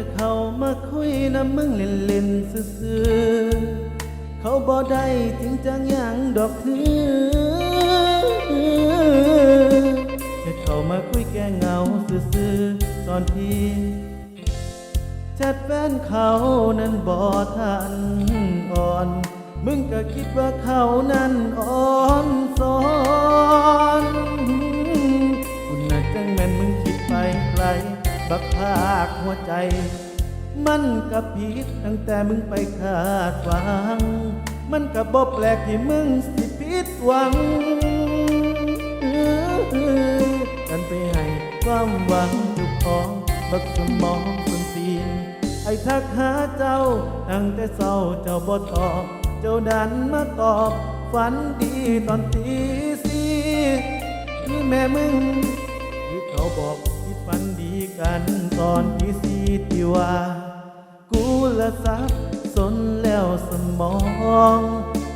จ้เขามาคุยน้ำมึงเล่นเล่นซื่อเขาบ่ได้จริงจังหยังดอกคือแค่เขามาคุยแก้เหงาซื่อตอนที่แชทแฟนเขานั้นบ่ทันอ่อน มึงก็คิดว่าเขานั้นอ่อนสอน บักภาคหัวใจ มันก็ผิดตั้งแต่มึงไปคาดหวัง มันก็บ่แปลกที่มึงสิผิดหวังกันไปให้ความหวังอยู่ของบักสมองสุนตีนไอ้ทักหาเจ้าตั้งแต่เศร้าเจ้าบ่ตอบ เจ้าดันมาตอบ ฝันดีตอนตีสี่คือแม่มึงคือเขาบอก ฝันดีกันตอนที่สี่ที่ว่ากูละสับสนแล้วสมอง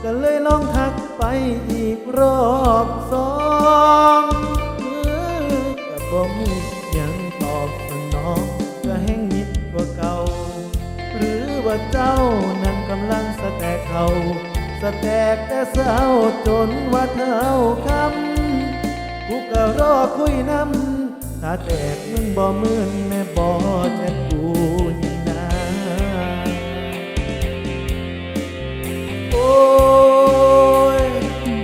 ก็เลยลองทักไปอีกรอบสองเออแต่บ่มียังตอบสนองก็แห้งยิดกว่าเก่า หรือว่าเจ้านั้นกำลังสแตกเขาสแตกแต่เศร้าจนว่าเท่าคำกูก็รอคุยน้ำ ถ้าแตกมึงบ่มืนแม่บ่จะกูนี่นะโอ้ย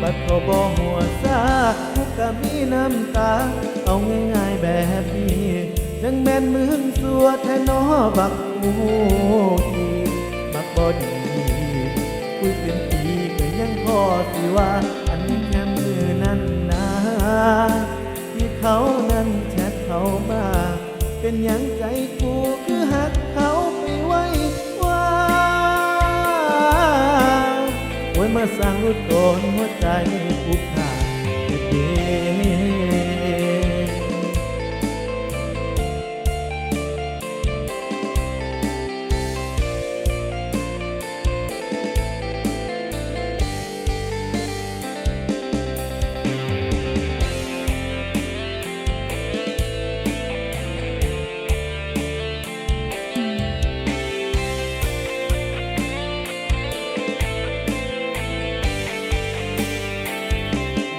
บัดเขาบ่หัวซากูก็มีน้ำตา เอาง่ายๆแบบนี้จังแม่นมึงสัวแท้นอบักกูอีบักบ่ดีคุยเป็นปีก็ยังพอสิว่าอัน เป็นอยังใจกูคือหักเขาไปไว้ว่าโอ้ยมาสร้างรุดโดนหัวใจกูขา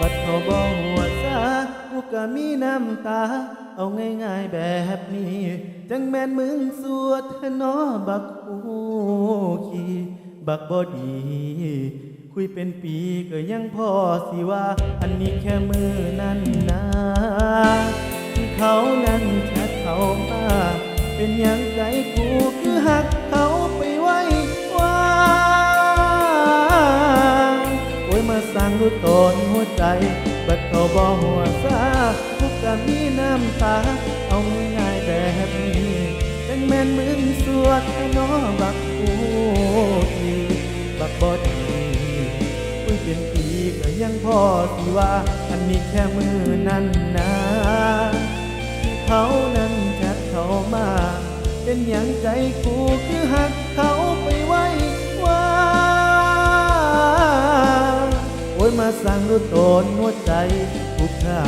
บัดเขาบอกหัวซากูก็มีน้ำตา เอาง่ายๆแบบนี้ จังแม่นมึงสวดนอบักกูขี้บักบอดี คุยเป็นปีก็ยังพอสิว่า อันนี้แค่มือนั่นนะที่เขานั้นแชทเขามา เป็นยังใจกูคือหัก บัดเขาบอหัวซาทุกการมีน้ำตา เอาง่ายๆแบบนี้จังแม่นมึงสวดให้น้อบักกูทีบักบอดีคุยเป็นปีก็ยังพอสิว่า อันนี้แค่มือนั่นนะที่เขานั้นแชทเขามา เป็นอย่างใจกูคือหักเขา สั่งรู้ตนหัวใจทุกข้า